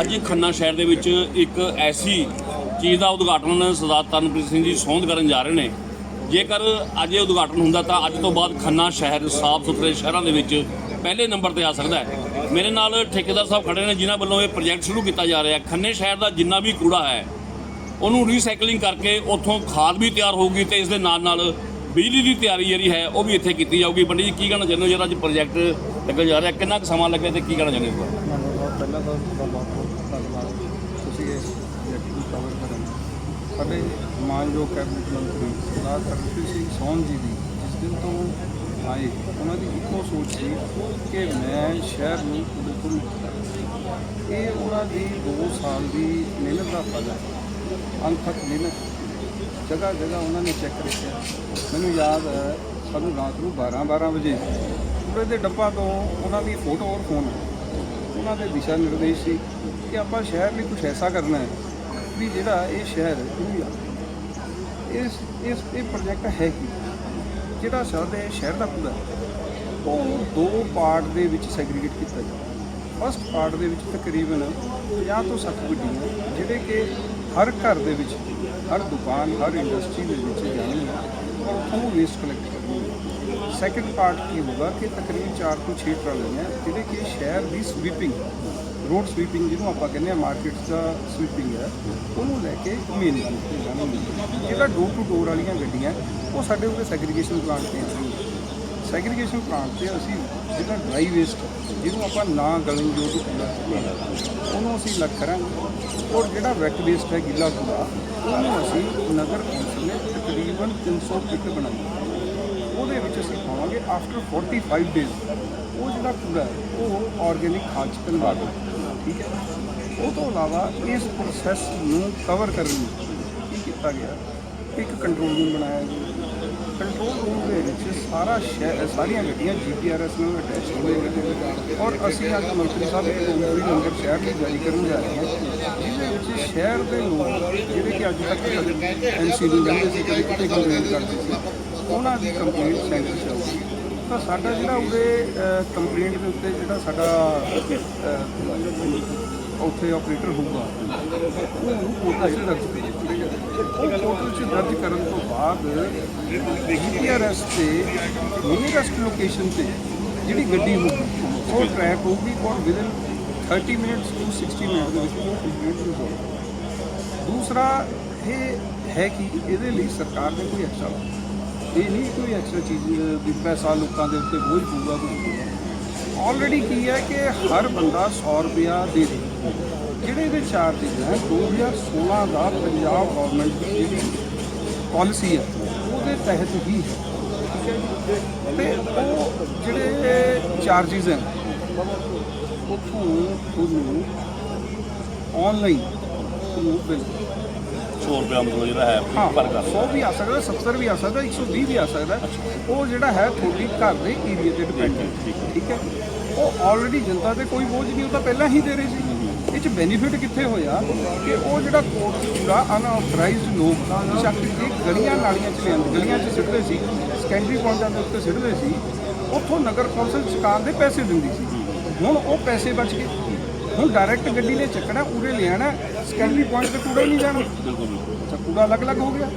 ਅੱਜ ਖੰਨਾ ਸ਼ਹਿਰ ਦੇ ਵਿੱਚ ਇੱਕ ਐਸੀ ਚੀਜ਼ ਦਾ ਉਦਘਾਟਨ ਸਰਦਾਰ ਤਨਪ੍ਰੀਤ ਸਿੰਘ ਜੀ ਸੌਂਦ ਕਰਨ ਜਾ ਰਹੇ ਨੇ। ਜੇਕਰ ਅੱਜ ਇਹ ਉਦਘਾਟਨ ਹੁੰਦਾ ਤਾਂ ਅੱਜ ਤੋਂ ਬਾਅਦ ਖੰਨਾ ਸ਼ਹਿਰ ਸਾਫ਼ ਸੁਥਰੇ ਸ਼ਹਿਰਾਂ ਦੇ ਵਿੱਚ ਪਹਿਲੇ ਨੰਬਰ ਤੇ ਆ ਸਕਦਾ ਹੈ। ਮੇਰੇ ਨਾਲ ਠੇਕੇਦਾਰ ਸਾਹਿਬ ਖੜੇ ਨੇ ਜਿਨ੍ਹਾਂ ਵੱਲੋਂ ਇਹ ਪ੍ਰੋਜੈਕਟ ਸ਼ੁਰੂ ਕੀਤਾ ਜਾ ਰਿਹਾ ਖੰਨੇ ਸ਼ਹਿਰ ਦਾ ਜਿੰਨਾ ਵੀ ਕੂੜਾ ਹੈ, ਉਹਨੂੰ ਰੀਸਾਈਕਲਿੰਗ ਕਰਕੇ ਉੱਥੋਂ ਖਾਦ ਵੀ ਤਿਆਰ ਹੋਊਗੀ ਤੇ ਇਸ ਦੇ ਨਾਲ ਨਾਲ ਬਿਜਲੀ ਦੀ ਤਿਆਰੀ ਜਿਹੜੀ ਹੈ, ਉਹ ਵੀ ਇੱਥੇ ਕੀਤੀ ਜਾਊਗੀ। ਪੰਡਿਤ ਜੀ, ਕੀ ਕਹਿਣਾ ਚਾਹੁੰਦੇ ਹੋ? ਜਿਹੜਾ ਅੱਜ ਪ੍ਰੋਜੈਕਟ ਲੱਗਣ ਜਾ ਰਿਹਾ, ਕਿੰਨਾ ਕੁ ਸਮਾਂ ਲੱਗਿਆ ਤੇ ਕੀ ਕਹਿਣਾ ਚਾਹੁੰਦੇ ਹੋ ਪਹਿਲਾਂ ਤਾਂ ਤੁਹਾਡਾ ਬਹੁਤ ਬਹੁਤ ਧੰਨਵਾਦ ਤੁਸੀਂ ਇਹ ਪ੍ਰੋਜੈਕਟ ਨੂੰ ਕਵਰ ਕਰਨ ਸਾਡੇ ਮਾਨਯੋਗ ਕੈਬਨਿਟ ਮੰਤਰੀ ਸਰਦਾਰ ਤਰਨਪ੍ਰੀਤ ਸਿੰਘ ਸੌਨ ਜੀ ਦੀ ਜਿਸ ਦਿਨ ਤੋਂ ਆਏ, ਉਹਨਾਂ ਦੀ ਇੱਕੋ ਸੋਚ ਸੀ ਕਿ ਮੈਂ ਸ਼ਹਿਰ ਨੂੰ ਬਿਲਕੁਲ ਇਹ ਉਹਨਾਂ ਦੀ 2 ਸਾਲ ਦੀ ਮਿਹਨਤ ਦਾ ਫਲ ਹੈ। ਅਣਥੱਕ ਮਿਹਨਤ। ਜਗ੍ਹਾ ਜਗ੍ਹਾ ਉਹਨਾਂ ਨੇ ਚੈੱਕ ਰੱਖਿਆ। ਮੈਨੂੰ ਯਾਦ ਹੈ, ਸਾਨੂੰ ਰਾਤ ਨੂੰ 12 12 ਵਜੇ ਪੂਰੇ ਦੇ ਡੱਬਾ ਤੋਂ ਉਹਨਾਂ ਦੀ ਫੋਟੋ ਔਰ ਫੋਨ ਉਹਨਾਂ ਦੇ ਦਿਸ਼ਾ ਨਿਰਦੇਸ਼ ਸੀ ਕਿ ਆਪਾਂ ਸ਼ਹਿਰ ਲਈ ਕੁਝ ਐਸਾ ਕਰਨਾ ਹੈ ਵੀ ਜਿਹੜਾ ਇਹ ਸ਼ਹਿਰ ਇਹਨੂੰ ਯਾਦ ਇਸ ਇਸ, ਇਹ ਪ੍ਰੋਜੈਕਟ ਹੈ ਕੀ? ਜਿਹੜਾ ਸਾਡੇ ਸ਼ਹਿਰ ਦਾ ਪੂਰਾ ਉਹ ਦੋ ਪਾਰਟ ਦੇ ਵਿੱਚ ਸੈਗਰੀਗੇਟ ਕੀਤਾ ਜਾਂਦਾ ਫਸਟ ਪਾਰਟ ਦੇ ਵਿੱਚ ਤਕਰੀਬਨ 50 ਤੋਂ 60 ਗੱਡੀਆਂ, ਜਿਹੜੇ ਕਿ ਹਰ ਘਰ ਦੇ ਵਿੱਚ, ਹਰ ਦੁਕਾਨ, ਹਰ ਇੰਡਸਟਰੀ ਦੇ ਵਿੱਚ ਜਾਣਗੀਆਂ ਔਰ ਉੱਥੋਂ ਵੇਸਟ ਕਲੈਕਟ ਕਰਨੀ ਸੈਕੰਡ ਪਾਰਟ ਕੀ ਹੋਗਾ ਕਿ ਤਕਰੀਬਨ 4 ਤੋਂ 6 ਟਰਾਲੀਆਂ ਜਿਹੜੇ ਕਿ ਸ਼ਹਿਰ ਦੀ ਸਵੀਪਿੰਗ ਰੋਡ ਸਵੀਪਿੰਗ ਜਿਹਨੂੰ ਆਪਾਂ ਕਹਿੰਦੇ ਆ ਮਾਰਕੀਟ ਦਾ ਸਵੀਪਿੰਗ ਹੈ, ਉਹਨੂੰ ਲੈ ਕੇ ਮੇਨ ਜਿਹੜਾ ਡੋਰ ਟੂ ਡੋਰ ਵਾਲੀਆਂ ਗੱਡੀਆਂ, ਉਹ ਸਾਡੇ ਉਰੇ ਸੈਗਰੀਗੇਸ਼ਨ ਪਲਾਂਟ ਤੇ ਆਉਣਗੀਆਂ ਸੈਗਰੀਗੇਸ਼ਨ ਪਲਾਂਟ ਤੇ ਅਸੀਂ ਜਿਹੜਾ ਡਰਾਈ ਵੇਸਟ ਜਿਹਨੂੰ ਆਪਾਂ ਨਾ ਗਲਣ ਜੋ ਵੀ ਉਹਨੂੰ ਅਸੀਂ ਅਲੱਗ ਕਰਾਂਗੇ। ਔਰ ਜਿਹੜਾ ਵੈਟ ਵੇਸਟ ਹੈ, ਗਿੱਲਾ ਕੂੜਾ ਉਹਨੂੰ ਅਸੀਂ ਨਗਰ ਕੌਂਸਲ ਨੇ ਤਕਰੀਬਨ 300 ਕਿੱਟ ਬਣਾਈ ਉਹਦੇ ਵਿੱਚ ਅਸੀਂ ਪਾਵਾਂਗੇ ਆਫਟਰ 45 ਡੇਜ਼ ਉਹ ਜਿਹੜਾ ਕੂੜਾ ਹੈ, ਉਹ ਆਰਗੇਨਿਕ ਖਾਦ ਚ ਕਨਵਰਟ ਹੋਵੇਗਾ ਠੀਕ ਹੈ? ਉਹ ਤੋਂ ਇਲਾਵਾ ਇਸ ਪ੍ਰੋਸੈਸ ਨੂੰ ਕਵਰ ਕਰਨ ਲਈ ਕੀ ਕੀਤਾ ਗਿਆ? ਇੱਕ ਕੰਟਰੋਲ ਰੂਮ ਬਣਾਇਆ ਗਿਆ। ਕੰਟਰੋਲ ਰੂਮ ਦੇ ਵਿੱਚ ਸਾਰਾ ਸ਼ਹਿ, ਸਾਰੀਆਂ ਗੱਡੀਆਂ ਜੀਪੀਆਰਐਸ ਨਾਲ ਅਟੈਚ ਹੋਏ ਨੇ। ਔਰ ਅਸੀਂ ਅੱਜ ਮੰਤਰੀ ਸਾਹਿਬ ਇੱਕ ਉਂਗਲੀ ਨੰਬਰ ਸ਼ਹਿਰ ਲਈ ਜਾਰੀ ਕਰਨ ਜਾ ਰਹੇ ਹਾਂ। ਜਿਹਦੇ ਵਿੱਚ ਸ਼ਹਿਰ ਦੇ ਲੋਕ ਜਿਹੜੇ ਕਿ ਅੱਜ ਤੱਕ ਕਦੇ ਐਮਸੀ ਨੂੰ ਜਾਂਦੇ ਸੀ, ਕਦੇ ਕਿਤੇ ਕੰਪਲੇਂਟ ਕਰਦੇ ਸੀ ਉਹਨਾਂ ਦੀ ਕੰਪਲੇਂਟ ਸੈਂਟਰ ਚ ਆਊਗੀ ਤਾਂ ਸਾਡਾ ਜਿਹੜਾ ਉਹਦੇ ਕੰਪਲੇਂਟ ਦੇ ਉੱਤੇ ਜਿਹੜਾ ਸਾਡਾ ਉੱਥੇ ਆਪਰੇਟਰ ਹੋਊਗਾ, ਉਹ ਪੋਰਟਲ 'ਚ ਦਰਜ ਕਰੇਗਾ ਉਹ ਪੋਰਟਲ 'ਚ ਦਰਜ ਕਰਨ ਤੋਂ ਬਾਅਦ ਜੀਪੀਆਰਐਸ ਤੇ ਨੀਅਰੈਸਟ ਲੋਕੇਸ਼ਨ ਤੇ ਜਿਹੜੀ ਗੱਡੀ ਹੋਊਗੀ, ਉਹ ਟਰੈਕ ਹੋਊਗੀ ਔਰ ਵਿਦਨ 30 ਮਿੰਟਸ ਟੂ 60 ਮਿੰਟ ਦੇ ਵਿੱਚ ਉਹ ਕੰਪਲੀਟ ਹੋ ਜਾਊਗਾ ਦੂਸਰਾ ਇਹ ਹੈ ਕਿ ਇਹਦੇ ਲਈ ਸਰਕਾਰ ਨੇ ਕੋਈ ਐਕਸਟਰਾ ਇਹ ਨਹੀਂ ਕੋਈ ਐਕਸਟਰਾ ਚੀਜ਼ ਵੀ ਪੈਸਾ ਲੋਕਾਂ ਦੇ ਉੱਤੇ ਬੋਝ ਪਊਗਾ ਕੁਝ ਆਲਰੇਡੀ ਕੀ ਹੈ ਕਿ ਹਰ ਬੰਦਾ 100 ਰੁਪਿਆ ਦੇ ਦੇ। ਜਿਹੜੇ ਇਹਦੇ ਚਾਰਜਸ ਹੈ 2016 ਦਾ ਪੰਜਾਬ ਗਵਰਨਮੈਂਟ ਦੀ ਜਿਹੜੀ ਪਾਲਿਸੀ ਹੈ, ਉਹਦੇ ਤਹਿਤ ਹੀ ਹੈ। ਠੀਕ ਤੇ ਜਿਹੜੇ ਚਾਰਜਸ ਹਨ ਉੱਥੋਂ ਤੁਹਾਨੂੰ ਆਨਲਾਈਨ ਤੁਹਾਨੂੰ ਬਿੱਲ 100 ਰੁਪਏ ਮਤਲਬ ਜਿਹੜਾ ਹੈ ਪਰ ਕਰ 100 ਵੀ ਆ ਸਕਦਾ 70 ਵੀ ਆ ਸਕਦਾ 120 ਵੀ ਆ ਸਕਦਾ। ਉਹ ਜਿਹੜਾ ਹੈ ਤੁਹਾਡੀ ਘਰ ਦੇ ਏਰੀਆ ਤੇ ਡਿਪੈਂਡ ਹੈ ਠੀਕ ਹੈ। ਉਹ ਆਲਰੇਡੀ ਜਨਤਾ ਤੇ ਕੋਈ ਬੋਝ ਨਹੀਂ ਉਹ ਤਾਂ ਪਹਿਲਾਂ ਹੀ ਦੇ ਰਹੇ ਸੀ। ਇਹ ਚ ਬੈਨੀਫਿਟ ਕਿੱਥੇ ਹੋਇਆ ਕਿ ਉਹ ਜਿਹੜਾ ਕੋਰਟ ਪੂਰਾ ਅਨਆਥੋਰਾਈਜ਼ਡ ਲੋਕ ਚੱਕ ਕੇ ਗਲੀਆਂ ਨਾਲੀਆਂ ਚ ਲਿਆਂਦੇ ਗਲੀਆਂ ਚ ਸਿੱਟਦੇ ਸੀ ਸੈਕੰਡਰੀ ਪੁਆਇੰਟਾਂ ਦੇ ਉੱਤੇ ਸਿੱਟਦੇ ਸੀ ਉੱਥੋਂ ਨਗਰ ਕੌਂਸਲ ਚੁਕਾਉਣ ਦੇ ਪੈਸੇ ਦਿੰਦੀ ਸੀ। ਹੁਣ ਉਹ ਪੈਸੇ ਬਚ ਗਏ। ਹੁਣ ਡਾਇਰੈਕਟ ਗੱਡੀ ਨੇ ਚੱਕਣਾ ਉਰੇ ਲਿਆਣਾ ਸੈਕੰਡਰੀ ਪੁਆਇੰਟ ਤੇ ਕੂੜਾ ਹੀ ਨਹੀਂ ਜਾਣਾ। ਅੱਛਾ ਕੂੜਾ ਅਲੱਗ-ਅਲੱਗ ਹੋ ਗਿਆ।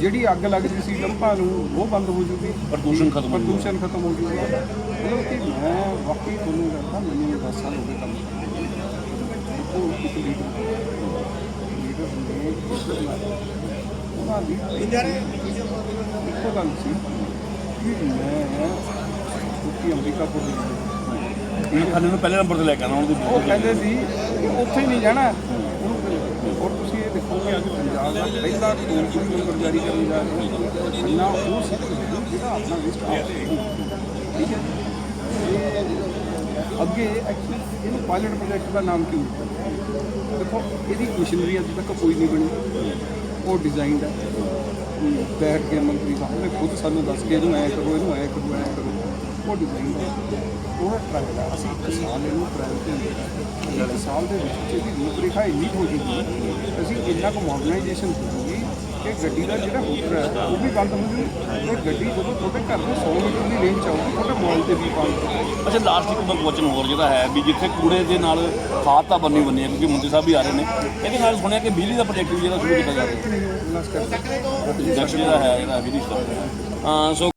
ਜਿਹੜੀ ਅੱਗ ਲੱਗਦੀ ਸੀ ਲੰਪਾਂ ਨੂੰ ਉਹ ਬੰਦ ਹੋ ਜੂਗੀ। ਪ੍ਰਦੂਸ਼ਣ ਖਤਮ ਹੋ। ਪ੍ਰਦੂਸ਼ਣ ਖਤਮ ਹੋ ਜੂਗਾ। ਮਤਲਬ ਕਿ ਮੈਂ ਵਾਕਈ ਤੁਹਾਨੂੰ ਕਹਿੰਦਾ ਮੈਨੂੰ ਇਹ 10 ਸਾਲ ਹੋ ਗਏ ਕੰਮ ਉਹਨਾਂ ਦੀ ਇੱਕੋ ਗੱਲ ਸੀ ਕਿ ਮੈਂ ਉੱਥੇ ਅੰਬਿਕਾਪੁਰ ਦੇ ਵਿੱਚ ਇਹ ਨੂੰ ਪਹਿਲੇ ਨੰਬਰ ਤੇ ਲੈ ਕੇ ਆਉਣਾ ਉਹਦੀ ਉਹ ਕਹਿੰਦੇ ਸੀ ਕਿ ਉੱਥੇ ਹੀ ਨਹੀਂ ਜਾਣਾ। ਉਹਨੂੰ ਔਰ ਤੁਸੀਂ ਇਹ ਦੇਖੋ ਕਿ ਅੱਜ ਪੰਜਾਬ ਦਾ ਪਹਿਲਾ ਟੋਲ ਫ੍ਰੀ ਨੰਬਰ ਜਾਰੀ ਕਰਨ ਜਾ ਰਿਹਾ ਨਾ ਉਹ ਸਿੱਖ ਜਿਹੜਾ ਆਪਣਾ ਲਿਸਟ ਆਪ ਠੀਕ ਹੈ? ਇਹ ਅੱਗੇ ਐਕਚੁਅਲੀ ਇਹਨੂੰ ਪਾਇਲਟ ਪ੍ਰੋਜੈਕਟ ਦਾ ਨਾਮ ਕਿਉਂ ਦਿੱਤਾ ਦੇਖੋ, ਇਹਦੀ ਮਸ਼ੀਨਰੀ ਅੱਜ ਤੱਕ ਕੋਈ ਨਹੀਂ ਬਣੀ। ਉਹ ਡਿਜ਼ਾਈਨਡ ਹੈ। ਬੈਠ ਕੇ ਮੰਤਰੀ ਸਾਹਿਬ ਨੇ ਖੁਦ ਸਾਨੂੰ ਦੱਸ ਕੇ ਇਹਨੂੰ ਐ ਕਰੋ, ਇਹਨੂੰ ਐ ਕਰੋ ਐ ਕਰੋ। ਉਹ ਹੈ ਅਸੀਂ ਇੱਕ ਸਾਲ ਇਹਨੂੰ ਦੇ ਵਿੱਚ ਇਹਦੀ ਰੂਪਰੇਖਾ ਇੰਨੀ ਹੋ ਜੂਗੀ ਅਸੀਂ ਇੰਨਾ ਕੁ ਮਾਡਰਨਾਈਜੇਸ਼ਨ ਹੋ ਜੂਗੀ ਕਿ ਗੱਡੀ ਦਾ ਜਿਹੜਾ ਹੂਟਰ ਹੈ ਉਹ ਵੀ ਬੰਦ ਹੋ ਜੂ ਤੇ ਗੱਡੀ ਜਦੋਂ ਤੁਹਾਡੇ ਘਰ ਦੇ 100 ਮੀਟਰ ਦੀ ਰੇਂਜ ਚ ਆਊਗੀ ਤੁਹਾਡੇ ਮੋਬਾਈਲ ਤੇ ਵੀ ਬੰਦ ਅੱਛਾ ਲਾਸਟ ਇੱਕ ਮੈਂ ਕੁਐਸਚਨ ਹੋਰ ਜਿਹੜਾ ਹੈ ਵੀ ਜਿੱਥੇ ਕੂੜੇ ਦੇ ਨਾਲ ਖਾਦ ਤਾਂ ਬੰਨੀ ਬੰਨੀ ਹੈ ਕਿਉਂਕਿ ਮੰਤਰੀ ਸਾਹਿਬ ਵੀ ਆ ਰਹੇ ਨੇ ਇਹਦੇ ਨਾਲ ਸੁਣਿਆ ਕਿ ਬਿਜਲੀ ਦਾ ਪ੍ਰੋਜੈਕਟ ਵੀ ਜਿਹੜਾ ਸ਼ੁਰੂ ਕੀਤਾ ਜਾ ਰਿਹਾ ਹੈ ਨਮਸਕਾਰ ਜੱਟ ਜਿਹੜਾ ਹੈ ਜਿਹੜਾ ਬਿਜਲੀ ਸਟਾਰ ਹਾਂ ਸੋ